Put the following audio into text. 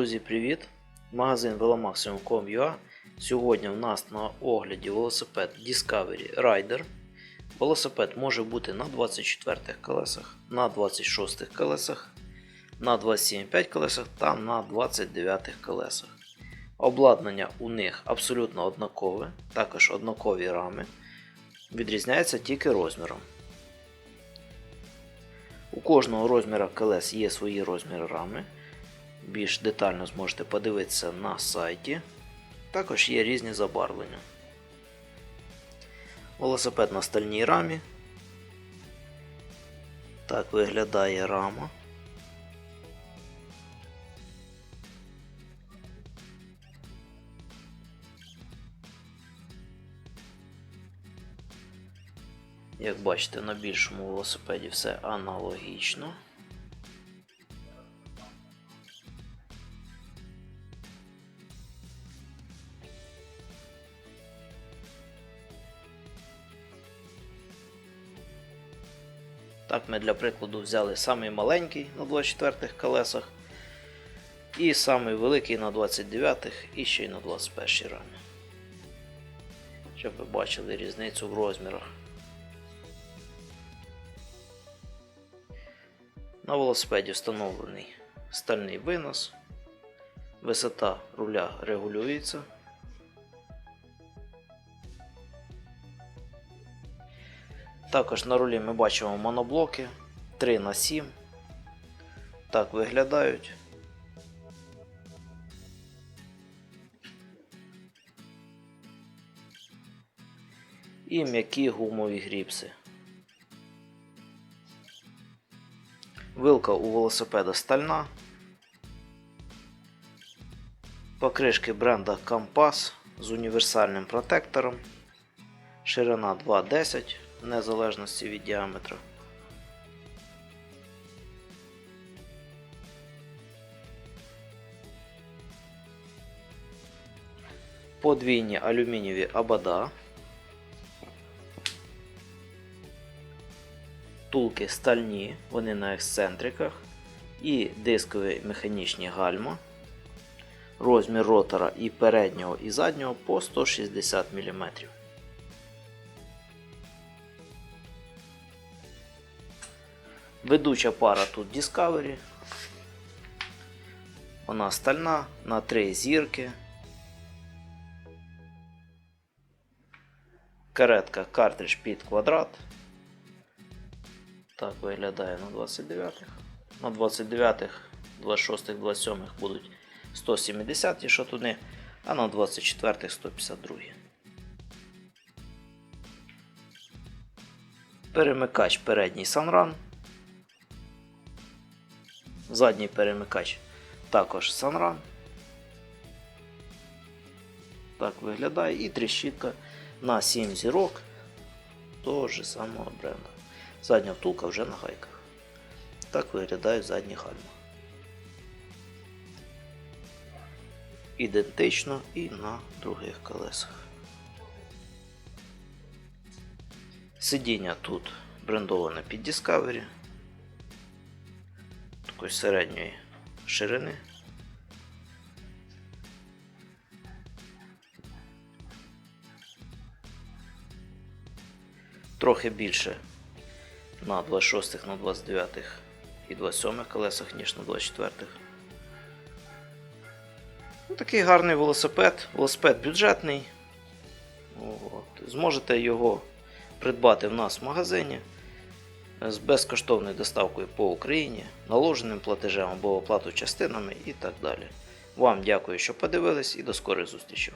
Друзі, привіт! Магазин velomaximum.com.ua Сьогодні в нас на огляді велосипед Discovery Rider. Велосипед може бути на 24 колесах, на 26 колесах, на 27,5 колесах та на 29 колесах. Обладнання у них абсолютно однакове, також однакові рами. Відрізняється тільки розміром. У кожного розміра колес є свої розміри рами. Більш детально зможете подивитися на сайті. Також є різні забарвлення. Велосипед на стальній рамі. Так виглядає рама. Як бачите, на більшому велосипеді все аналогічно. Так, ми для прикладу взяли самий маленький на 24 колесах і самий великий на 29-х і ще й на 21 рамі. Щоб ви бачили різницю в розмірах. На велосипеді встановлений стальний винос, висота руля регулюється. Також на рулі ми бачимо моноблоки 3 на 7 Так виглядають. І м'які гумові гріпси. Вилка у велосипеда стальна. Покришки бренда Compass з універсальним протектором. Ширина 2,10 в незалежності від діаметру. Подвійні алюмінієві абада. Тулки стальні, вони на ексцентриках. І дискові механічні гальма. Розмір ротора і переднього і заднього по 160 мм. Ведуча пара тут Discovery. Вона стальна на три зірки. Каретка картридж під квадрат. Так виглядає на 29-х. На 29-х, 26-х, 27-х будуть 170 шатуни, а на 24-х 152. Перемикач передній Sunrun. Задній перемикач також Sunrun. Так виглядає і тріщітка на 7 зірок того ж самого бренду. Задня втулка вже на гайках. Так виглядають задні гальма. Ідентично і на других колесах. Сидіння тут брендоване під Discovery такої середньої ширини. Трохи більше на 26, на 29 і 27 колесах, ніж на 24. Ну, Такий гарний велосипед, велосипед бюджетний. От. Зможете його придбати в нас в магазині з безкоштовною доставкою по Україні, наложеним платежем або оплату частинами і так далі. Вам дякую, що подивились і до скорих зустрічей.